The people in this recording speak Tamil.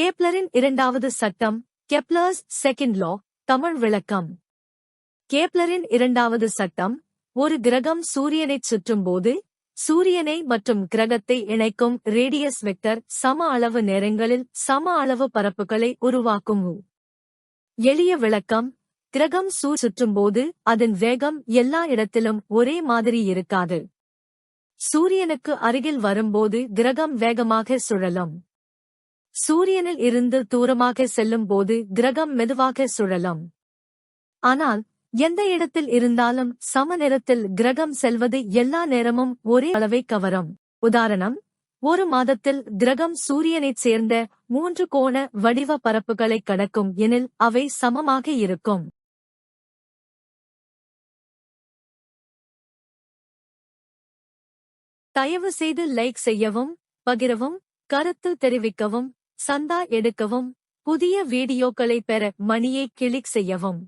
கேப்லரின் இரண்டாவது சட்டம் கெப்லர்ஸ் செகண்ட் லா தமிழ் விளக்கம். கேப்லரின் இரண்டாவது சட்டம் ஒரு கிரகம் சூரியனைச் சுற்றும்போது சூரியனை மற்றும் கிரகத்தை இணைக்கும் ரேடியஸ் வெக்டர் சம அளவு நேரங்களில் சம அளவு பரப்புகளை உருவாக்கும். எளிய விளக்கம் கிரகம் சூ சுற்றும்போது அதன் வேகம் எல்லா இடத்திலும் ஒரே மாதிரி இருக்காது. சூரியனுக்கு அருகில் வரும்போது கிரகம் வேகமாக சுழலும். சூரியனில் இருந்து தூரமாக செல்லும் போது கிரகம் மெதுவாக சுழலும். ஆனால் எந்த இடத்தில் இருந்தாலும் சம நேரத்தில் கிரகம் செல்வது எல்லா நேரமும் ஒரே அளவை கவரும். உதாரணம் ஒரு மாதத்தில் கிரகம் சூரியனைச் சேர்ந்த மூன்று கோண வடிவ பரப்புகளை கடக்கும் எனில் அவை சமமாக இருக்கும். தயவு செய்து லைக் செய்யவும் பகிரவும் கருத்து தெரிவிக்கவும் சந்தா எடுக்கவும் புதிய வீடியோக்களை பெற மணியை கிளிக் செய்யவும்.